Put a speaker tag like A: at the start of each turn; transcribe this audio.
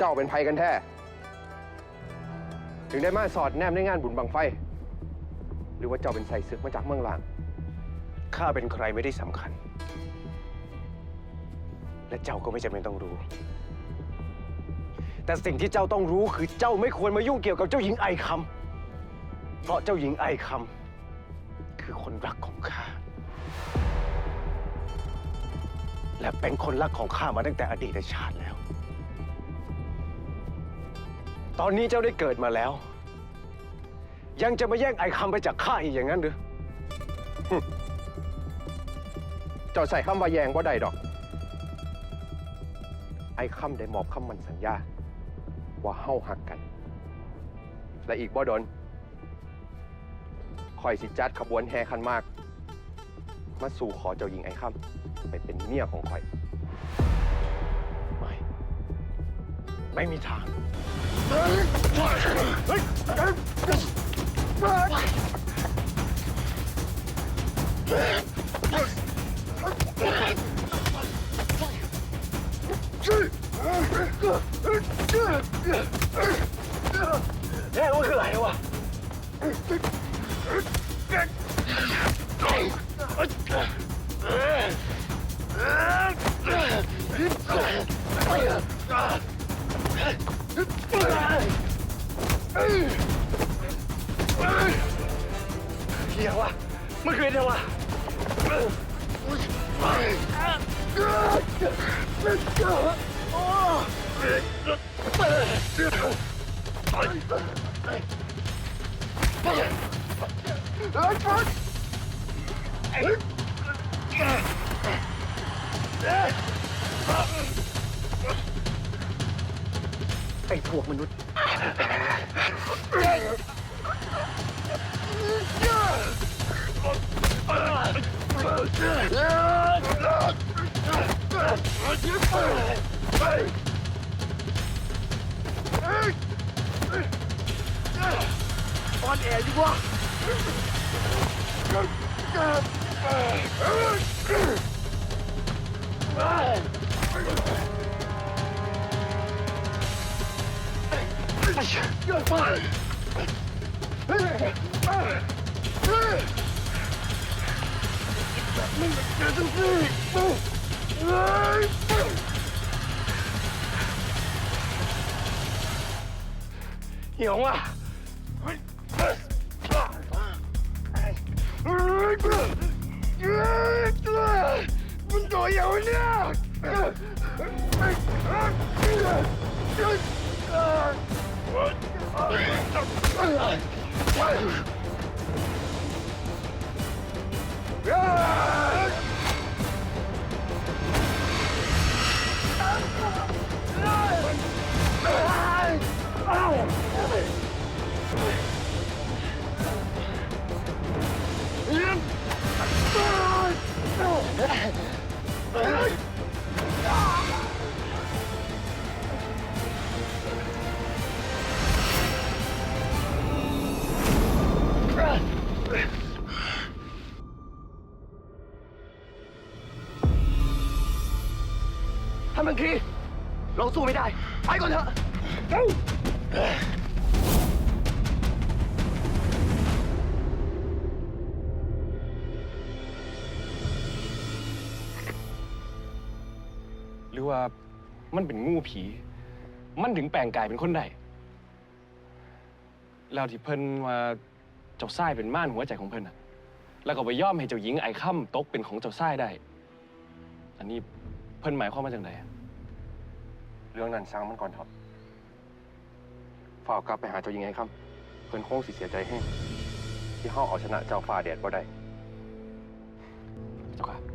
A: เจ้าเป็นภัยกันแท้ ถึงได้มาสอดแนมในงานบุญบังไฟ หรือว่าเจ้าเป็นใส่ศึกมาจากเมืองลาง
B: ข้าเป็นใครไม่ได้สำคัญ และเจ้าก็ไม่จำเป็นต้องรู้ แต่สิ่งที่เจ้าต้องรู้คือเจ้าไม่ควรมายุ่งเกี่ยวกับเจ้าหญิงไอคำเพราะเจ้าหญิงไอคำคือคนรักของข้าและเป็นคนรักของข้ามาตั้งแต่อดีตชาติแล้ว ตอนนี้เจ้าได้เกิดมาแล้ว ยังจะมาแย่งไอคำไปจากข้าอีกอย่างนั้นหรือ
A: เจ้าใส่คำว่าแยงว่าใดดอก ไอ้คำได้มอบคำมันสัญญา ว่าเฮาหักกัน และอีกบ่ดนคอยสิจัดขบวนแห่คันมาก มาสู่ขอเจ้าหญิงไอ้คำไปเป็นเมียของคอย
B: ไม่มีทาง เฮ้ยมันคืออะไรวะ เฮียวะมันคือเดียวะไอ้ พวกมนุษย์
C: อ่อนแอร์ดีวะ
B: หี่ยวว่ะ
C: มันตัวเหี่ยวเนี่ย Yeah!
B: ถ้ามันทีเราสู้ไม่ได้ ไปก่อนเถอะหรือว่ามันเป็นงูผี มันถึงแปลงกายเป็นคนใดแล้วที่เพิ่นว่าเจ้าทรายเป็นม่านหัวใจของเพิ่นน่ะแล้วก็ไปย่อมให้เจ้าหญิงไอ้ค่ำตกเป็นของเจ้าทรายได้ อันนี้ เพิ่นหมายความว่าจังได
A: เรื่องนั้นสร้างมันก่อนเถอะฝ่ากลับไปหาเจ้าหญิงไอ้คำเพิ่นคงสิเสียใจแห้งที่เฮาเอาชนะเจ้าฝ่าแดดบ่ได้
B: เจ้าค่ะ